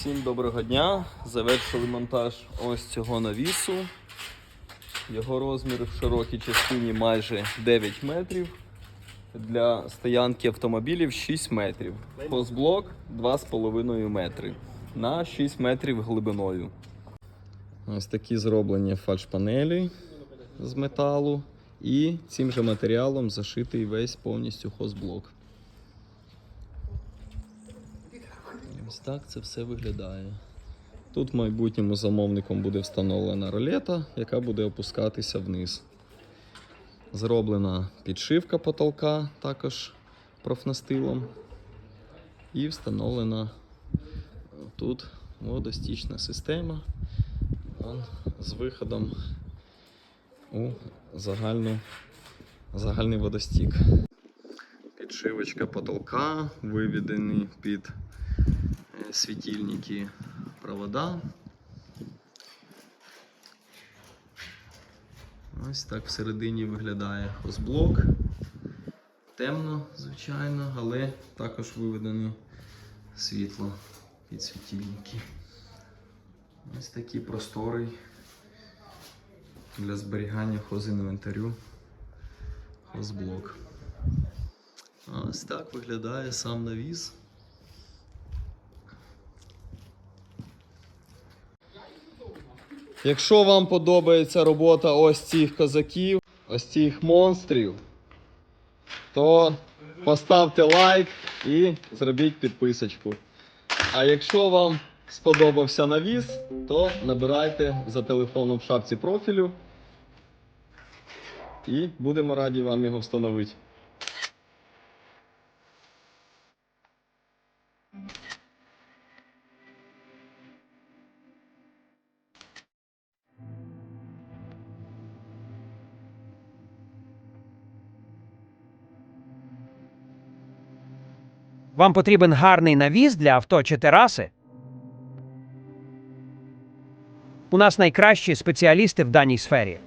Всім доброго дня. Завершили монтаж ось цього навісу. Його розмір в широкій частині майже 9 метрів. Для стоянки автомобілів 6 метрів. Хозблок 2,5 метри на 6 метрів глибиною. Ось такі зроблені фальшпанелі з металу. І цим же матеріалом зашитий весь повністю хозблок. Ось так це все виглядає. Тут в майбутньому замовником буде встановлена ролета, яка буде опускатися вниз. Зроблена підшивка потолка також профнастилом. І встановлена тут водостічна система з виходом у загальну, загальний водостік. Підшивочка потолка, виведені під світильники провода. Ось так всередині виглядає хозблок. Темно, звичайно, але також виведено світло під світильники. Ось такий просторий для зберігання хозінвентарю хозблок. Ось так виглядає сам навіс. Якщо вам подобається робота ось цих козаків, ось цих монстрів, то поставте лайк і зробіть підписочку. А якщо вам сподобався навіс, то набирайте за телефоном в шапці профілю і будемо раді вам його встановити. Вам потрібен гарний навіс для авто чи тераси? У нас найкращі спеціалісти в даній сфері.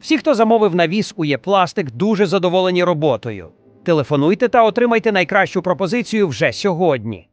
Всі, хто замовив навіс у Єпластик, дуже задоволені роботою. Телефонуйте та отримайте найкращу пропозицію вже сьогодні.